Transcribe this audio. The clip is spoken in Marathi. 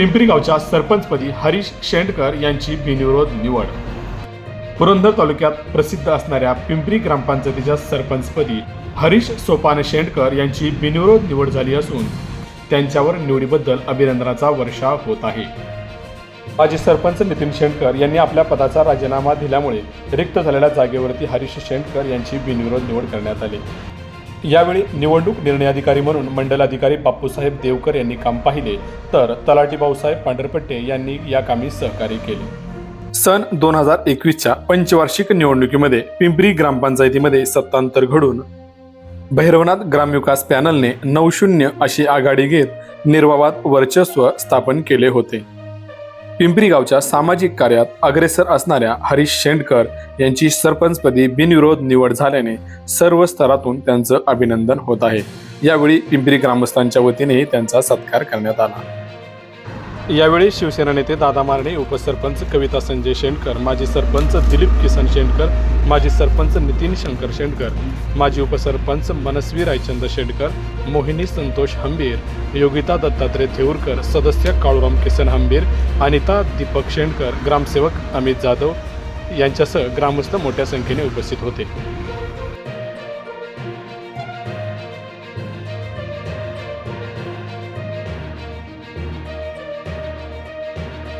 पिंपरी गावच्या सरपंचपदी हरीश शेंडकर यांची बिनविरोध निवड. पुरंदर तालुक्यात प्रसिद्ध असणाऱ्या पिंपरी ग्रामपंचायतीच्या सरपंचपदी हरीश सोपान शेंडकर यांची बिनविरोध निवड झाली असून त्यांच्यावर निवडीबद्दल अभिनंदनाचा वर्षाव होत आहे. माजी सरपंच नितीन शेंडकर यांनी आपल्या पदाचा राजीनामा दिल्यामुळे रिक्त झालेल्या जागेवरती हरीश शेंडकर यांची बिनविरोध निवड करण्यात आली. यावेळी निवडणूक निर्णय अधिकारी म्हणून मंडलाधिकारी बाप्पूसाहेब देवकर यांनी काम पाहिले. तर तलाठी भाऊसाहेब पांढरपट्टे यांनी या कामी सहकार्य केले. सन दोन हजार एकवीसच्या पंचवार्षिक निवडणुकीमध्ये पिंपरी ग्रामपंचायतीमध्ये सत्तांतर घडून भैरवनाथ ग्रामविकास पॅनलने नऊ शून्य अशी आघाडी घेत निर्वावात वर्चस्व स्थापन केले होते. पिंपरी गावच्या सामाजिक कार्यात अग्रेसर असणाऱ्या हरीश शेंडकर यांची सरपंचपदी बिनविरोध निवड झाल्याने सर्व स्तरातून त्यांचं अभिनंदन होत आहे. यावेळी पिंपरी ग्रामस्थांच्या वतीनेही त्यांचा सत्कार करण्यात आला. यावेळी शिवसेना नेते दादा मारणे उपसरपंच कविता संजय शेंडकर माजी सरपंच दिलीप किसन शेंडकर माजी सरपंच नितीन शंकर शेंडकर माजी उपसरपंच मनस्वी रायचंद शेंडकर मोहिनी संतोष हंबीर योगिता दत्तात्रय थेऊरकर सदस्य काळूराम किसन हंबीर अनिता दीपक शेंडकर ग्रामसेवक अमित जाधव यांच्यासह ग्रामस्थ मोठ्या संख्येने उपस्थित होते.